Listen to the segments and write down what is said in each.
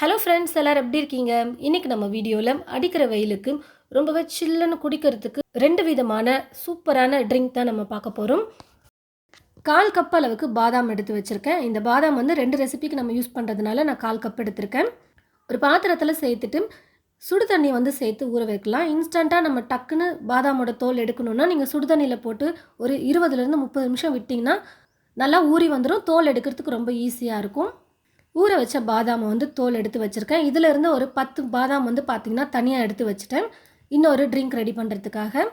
Hello friends எல்லோரும் எப்படி இருக்கீங்க? இன்றைக்கி நம்ம வீடியோவில் அடிக்கிற வெயிலுக்கு ரொம்பவே சில்லுன்னு குடிக்கிறதுக்கு ரெண்டு விதமான சூப்பரான ட்ரிங்க் தான் நம்ம பார்க்க போகிறோம் கால் கப் அளவுக்கு பாதாம் எடுத்து வச்சுருக்கேன். இந்த பாதாம் வந்து ரெண்டு ரெசிபிக்கு நம்ம யூஸ் பண்ணுறதுனால நான் கால் கப் எடுத்திருக்கேன். ஒரு பாத்திரத்தில் சேர்த்துட்டு சுடு தண்ணி வந்து சேர்த்து ஊற வைக்கலாம். இன்ஸ்டண்ட்டாக நம்ம டக்குன்னு பாதாமோட தோல் எடுக்கணுன்னா நீங்கள் சுடு தண்ணியில் போட்டு ஒரு இருபதுலேருந்து முப்பது நிமிஷம் விட்டிங்கன்னா நல்லா ஊறி வந்துடும் தோல் எடுக்கிறதுக்கு ரொம்ப ஈஸியாக இருக்கும். ஊற வச்ச பாதாமை வந்து தோல் எடுத்து வச்சுருக்கேன். இதிலிருந்து ஒரு பத்து பாதாம் வந்து பார்த்திங்கன்னா தனியாக எடுத்து வச்சுட்டேன். இன்னொரு ட்ரிங்க் ரெடி பண்ணுறதுக்காக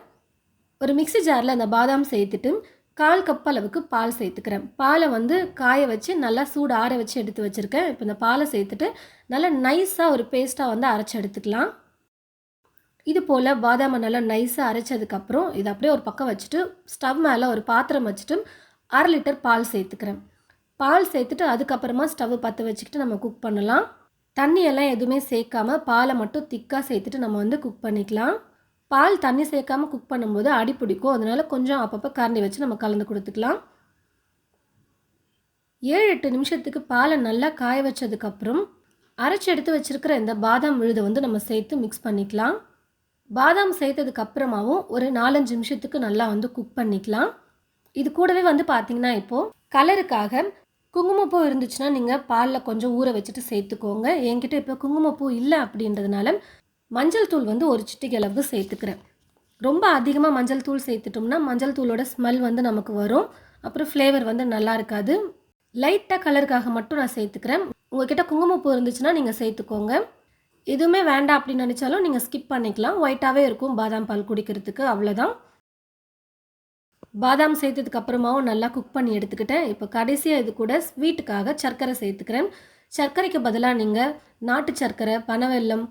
ஒரு மிக்ஸி ஜாரில் அந்த பாதாம் சேர்த்துட்டு கால் கப் அளவுக்கு பால் சேர்த்துக்கிறேன். பாலை வந்து காய வச்சு நல்லா சூடு ஆற வச்சு எடுத்து வச்சுருக்கேன். இப்போ இந்த பாலை சேர்த்துட்டு நல்லா நைஸாக ஒரு பேஸ்ட்டாக வந்து அரைச்சி எடுத்துக்கலாம். இது போல் பாதாமை நல்லா நைஸாக அரைச்சதுக்கப்புறம் இதை அப்படியே ஒரு பக்கம் வச்சுட்டு ஸ்டவ் மேலே ஒரு பாத்திரம் வச்சுட்டு அரை லிட்டர் பால் சேர்த்துக்கிறேன். பால் சேர்த்துட்டு அதுக்கப்புறமா ஸ்டவ் பற்ற வச்சுக்கிட்டு நம்ம குக் பண்ணலாம். தண்ணியெல்லாம் எதுவுமே சேர்க்காம பாலை மட்டும் திக்காக சேர்த்துட்டு நம்ம வந்து குக் பண்ணிக்கலாம். பால் தண்ணி சேர்க்காம குக் பண்ணும்போது அடி பிடிக்கும். அதனால கொஞ்சம் அப்பப்போ கரண்டி வச்சு நம்ம கலந்து கொடுத்துக்கலாம். ஏழு எட்டு நிமிஷத்துக்கு பாலை நல்லா காய வச்சதுக்கப்புறம் அரைச்சி எடுத்து வச்சுருக்கிற இந்த பாதாம் விழுதை வந்து நம்ம சேர்த்து மிக்ஸ் பண்ணிக்கலாம். பாதாம் சேர்த்ததுக்கு அப்புறமாவும் ஒரு நாலஞ்சு நிமிஷத்துக்கு நல்லா வந்து குக் பண்ணிக்கலாம். இது கூடவே வந்து பார்த்திங்கன்னா இப்போது கலருக்காக குங்குமப்பூ இருந்துச்சுன்னா நீங்கள் பாலில் கொஞ்சம் ஊற வச்சுட்டு சேர்த்துக்கோங்க. என்கிட்ட இப்போ குங்குமப்பூ இல்லை அப்படின்றதுனால மஞ்சள் தூள் வந்து ஒரு சிட்டிக்கு அளவு சேர்த்துக்கிறேன். ரொம்ப அதிகமாக மஞ்சள் தூள் சேர்த்துட்டோம்னா மஞ்சள் தூளோட ஸ்மெல் வந்து நமக்கு வரும். அப்புறம் ஃப்ளேவர் வந்து நல்லா இருக்காது. லைட்டாக கலருக்காக மட்டும் நான் சேர்த்துக்கிறேன். உங்ககிட்ட குங்குமப்பூ இருந்துச்சுன்னா நீங்கள் சேர்த்துக்கோங்க. எதுவுமே வேண்டாம் அப்படின்னு நினச்சாலும் நீங்கள் ஸ்கிப் பண்ணிக்கலாம். ஒயிட்டாகவே இருக்கும். பாதாம் பால் குடிக்கிறதுக்கு அவ்வளோதான் பாதாம் சேர்த்ததுக்கு அப்புறமாவும் நல்லா குக் பண்ணி எடுத்துக்கிட்டேன். இப்போ கடைசியாக இது கூட ஸ்வீட்டுக்காக சர்க்கரை சேர்த்துக்கிறேன். சர்க்கரைக்கு பதிலாக நீங்கள் நாட்டு சர்க்கரை பனவெல்லம்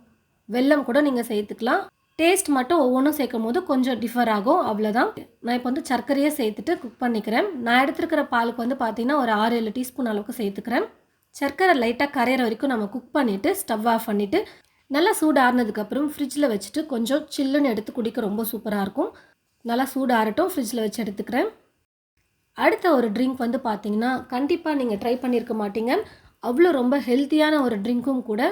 வெல்லம் கூட நீங்கள் சேர்த்துக்கலாம். டேஸ்ட் மட்டும் ஒவ்வொன்றும் சேர்க்கும் போது கொஞ்சம் டிஃபர் ஆகும். அவ்வளோதான் நான் இப்போ வந்து சர்க்கரையே சேர்த்துட்டு குக் பண்ணிக்கிறேன். நான் எடுத்துருக்கிற பாலுக்கு வந்து பார்த்தீங்கன்னா ஒரு ஆறு ஏழு டீஸ்பூன் அளவுக்கு சேர்த்துக்கிறேன். சர்க்கரை லைட்டாக கரையிற வரைக்கும் நம்ம குக் பண்ணிவிட்டு ஸ்டவ் ஆஃப் பண்ணிவிட்டு நல்லா சூடு ஆறுனதுக்கப்புறம் ஃப்ரிட்ஜில் வச்சுட்டு கொஞ்சம் சில்லுன்னு எடுத்து குடிக்க ரொம்ப சூப்பராக இருக்கும். நல்லா சூடு ஆறட்டும் ஃப்ரிட்ஜில் வச்சு எடுத்துக்கிறேன். அடுத்த ஒரு ட்ரிங்க் வந்து பார்த்தீங்கன்னா கண்டிப்பாக நீங்கள் ட்ரை பண்ணியிருக்க மாட்டீங்க. அவ்வளோ ரொம்ப ஹெல்த்தியான ஒரு ட்ரிங்க்கும் கூட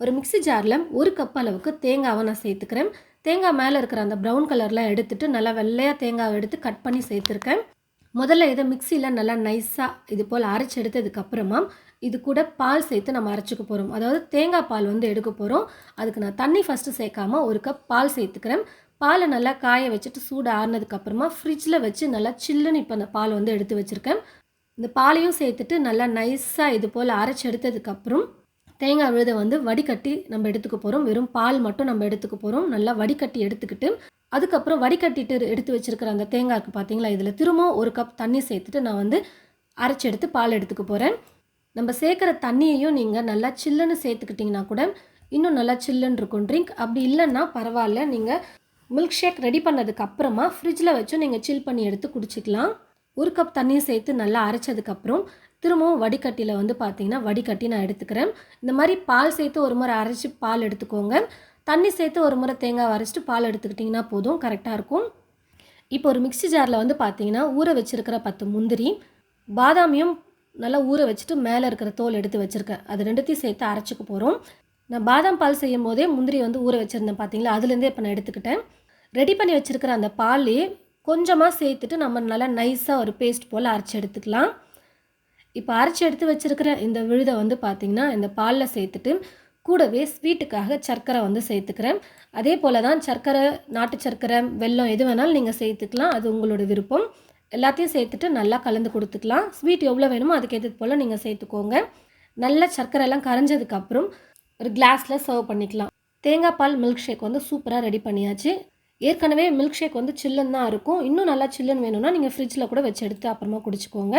ஒரு மிக்ஸி ஜாரில் ஒரு கப் அளவுக்கு தேங்காவை நான் சேர்த்துக்கிறேன். தேங்காய் மேலே இருக்கிற அந்த ப்ரௌன் கலர்லாம் எடுத்துட்டு நல்லா வெள்ளையாக தேங்காவை எடுத்து கட் பண்ணி சேர்த்துருக்கேன். முதல்ல இதை மிக்சியில் நல்லா நைஸாக இது போல் அரைச்சி எடுத்ததுக்கப்புறமா இது கூட பால் சேர்த்து நம்ம அரைச்சிக்க போகிறோம் அதாவது தேங்காய் பால் வந்து எடுக்க போகிறோம் அதுக்கு நான் தண்ணி ஃபஸ்ட்டு சேர்க்காம ஒரு கப் பால் சேர்த்துக்கிறேன். பாலை நல்லா காய வச்சுட்டு சூடு ஆறுனதுக்கப்புறமா ஃப்ரிட்ஜில் வச்சு நல்லா சில்லுன்னு இப்போ அந்த பால் வந்து எடுத்து வச்சுருக்கேன். இந்த பாலையும் சேர்த்துட்டு நல்லா நைஸாக இது போல் அரைச்சி எடுத்ததுக்கப்புறம் தேங்காய் விழுதை வந்து வடிகட்டி நம்ம எடுத்துக்க போகிறோம் வெறும் பால் மட்டும் நம்ம எடுத்துக்க போகிறோம் நல்லா வடிகட்டி எடுத்துக்கிட்டு அதுக்கப்புறம் வடிகட்டிட்டு எடுத்து வச்சுருக்கிற அந்த தேங்காய்க்கு பார்த்தீங்களா இதில் திரும்பவும் ஒரு கப் தண்ணி சேர்த்துட்டு நான் வந்து அரைச்சி எடுத்து பால் எடுத்துக்க போகிறேன் நம்ம சேர்க்குற தண்ணியையும் நீங்கள் நல்லா சில்லுன்னு சேர்த்துக்கிட்டிங்கன்னா கூட இன்னும் நல்லா சில்லுன்னு இருக்கும். ட்ரிங்க் அப்படி இல்லைன்னா பரவாயில்ல. நீங்கள் மில்க் ஷேக் ரெடி பண்ணதுக்கு அப்புறமா ஃப்ரிட்ஜில் வச்சும் நீங்கள் சில் பண்ணி எடுத்து குடிச்சிக்கலாம். ஒரு கப் தண்ணியை சேர்த்து நல்லா அரைச்சதுக்கப்புறம் திரும்பவும் வடிகட்டியில் வந்து பார்த்தீங்கன்னா வடிகட்டி நான் எடுத்துக்கிறேன். இந்த மாதிரி பால் சேர்த்து ஒரு முறை அரைச்சி பால் எடுத்துக்கோங்க. தண்ணி சேர்த்து ஒரு முறை தேங்காய் அரைச்சிட்டு பால் எடுத்துக்கிட்டிங்கன்னா போதும் கரெக்டாக இருக்கும். இப்போ ஒரு மிக்ஸி ஜாரில் வந்து பார்த்தீங்கன்னா ஊற வச்சுருக்கிற பத்து முந்திரி பாதாமியும் நல்லா ஊற வச்சுட்டு மேலே இருக்கிற தோல் எடுத்து வச்சுருக்கேன். அது ரெண்டுத்தையும் சேர்த்து அரைச்சிக்க போகிறோம் நான் பாதாம் பால் செய்யும் போதே முந்திரி வந்து ஊற வச்சுருந்தேன் பார்த்தீங்களா அதுலேருந்தே இப்போ நான் எடுத்துக்கிட்டேன். ரெடி பண்ணி வச்சுருக்கிற அந்த பாலையே கொஞ்சமாக சேர்த்துட்டு நம்ம நல்லா நைஸாக ஒரு பேஸ்ட் போல் அரைச்சி எடுத்துக்கலாம். இப்போ அரைச்சி எடுத்து வச்சுருக்கிற இந்த விழுதை வந்து பார்த்திங்கன்னா இந்த பாலில் சேர்த்துட்டு கூடவே ஸ்வீட்டுக்காக சர்க்கரை வந்து சேர்த்துக்கிறேன். அதே போல் தான் சர்க்கரை நாட்டு சர்க்கரை வெல்லம் எது வேணாலும் நீங்கள் சேர்த்துக்கலாம். அது உங்களோட விருப்பம். எல்லாத்தையும் சேர்த்துட்டு நல்லா கலந்து கொடுத்துக்கலாம். ஸ்வீட் எவ்வளோ வேணுமோ அதுக்கேற்றது போல் நீங்கள் சேர்த்துக்கோங்க. நல்ல சர்க்கரை எல்லாம் கரைஞ்சதுக்கப்புறம் ஒரு கிளாஸில் சர்வ் பண்ணிக்கலாம். தேங்காய் பால் மில்க் ஷேக் வந்து சூப்பராக ரெடி பண்ணியாச்சு. ஏற்கனவே மில்க் ஷேக் வந்து சில்லுன்னு தான் இருக்கும். இன்னும் நல்லா சில்லுன்னு வேணும்னா நீங்கள் ஃப்ரிட்ஜில் கூட வச்சு எடுத்து அப்புறமா குடிச்சிக்கோங்க.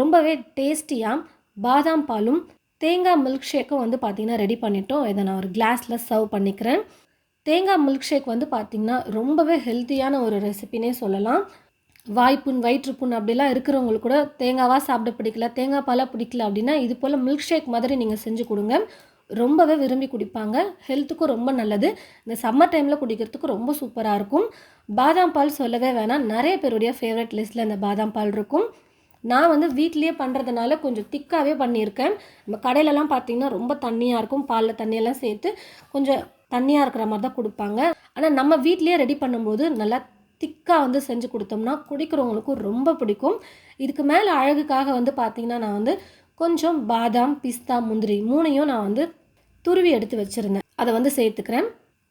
ரொம்பவே டேஸ்டியாக பாதாம் பாலும் தேங்காய் மில்க் ஷேக்கும் வந்து பார்த்திங்கன்னா ரெடி பண்ணிட்டோம். இதை நான் ஒரு கிளாஸில் சர்வ் பண்ணிக்கிறேன். தேங்காய் மில்க் ஷேக் வந்து பார்த்திங்கன்னா ரொம்பவே ஹெல்த்தியான ஒரு ரெசிபினே சொல்லலாம். வாய்ப்புண் வயிற்றுப்புண் அப்படிலாம் இருக்கிறவங்களுக்கு கூட தேங்காவாக சாப்பிட பிடிக்கல தேங்காய் பாலாக பிடிக்கல அப்படின்னா இது போல் மில்க் ஷேக் மாதிரி நீங்கள் செஞ்சு கொடுங்க. ரொம்பவே விரும்பி குடிப்பாங்க. ஹெல்த்துக்கும் ரொம்ப நல்லது. இந்த சம்மர் டைமில் குடிக்கிறதுக்கு ரொம்ப சூப்பராக இருக்கும். பாதாம் பால் சொல்லவே வேணாம். நிறைய பேருடைய ஃபேவரட் லிஸ்ட்டில் இந்த பாதாம் பால் இருக்கும். நான் வந்து வீட்லேயே பண்ணுறதுனால கொஞ்சம் திக்காகவே பண்ணியிருக்கேன். நம்ம கடையிலலாம் பார்த்தீங்கன்னா ரொம்ப தண்ணியாக இருக்கும். பாலில் தண்ணியெல்லாம் சேர்த்து கொஞ்சம் தண்ணியாக இருக்கிற மாதிரி தான் கொடுப்பாங்க. ஆனால் நம்ம வீட்லேயே ரெடி பண்ணும்போது நல்லா திக்காக வந்து செஞ்சு கொடுத்தோம்னா குடிக்கிறவங்களுக்கும் ரொம்ப பிடிக்கும். இதுக்கு மேலே அழகுக்காக வந்து பார்த்திங்கன்னா நான் வந்து கொஞ்சம் பாதாம் பிஸ்தா முந்திரி மூணையும் நான் வந்து துருவி எடுத்து வச்சுருந்தேன். அதை வந்து சேர்த்துக்கிறேன்.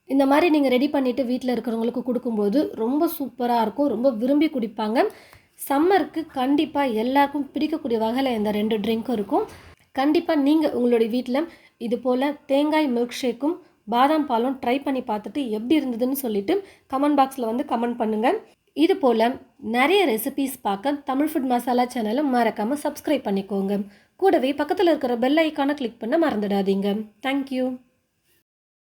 இந்த மாதிரி நீங்கள் ரெடி பண்ணிவிட்டு வீட்டில் இருக்கிறவங்களுக்கு கொடுக்கும்போது ரொம்ப சூப்பராக இருக்கும். ரொம்ப விரும்பி குடிப்பாங்க. சம்மருக்கு கண்டிப்பாக எல்லாருக்கும் பிடிக்கக்கூடிய வகையில் இந்த ரெண்டு ட்ரிங்க்கும் இருக்கும். கண்டிப்பாக நீங்கள் உங்களுடைய வீட்டில் இது போல் தேங்காய் மில்க் ஷேக்கும் பாதாம் பாலும் ட்ரை பண்ணி பார்த்துட்டு எப்படி இருந்ததுன்னு சொல்லிட்டு கமெண்ட் பாக்ஸில் வந்து கமெண்ட் பண்ணுங்கள் இது போல் நிறைய ரெசிபீஸ் பார்க்க தமிழ் ஃபுட் மசாலா சேனலை மறக்காமல் சப்ஸ்கிரைப் பண்ணிக்கோங்க. கூடவே பக்கத்தில் இருக்கிற பெல் ஐக்கானை கிளிக் பண்ண மறந்துடாதீங்க. தேங்க்யூ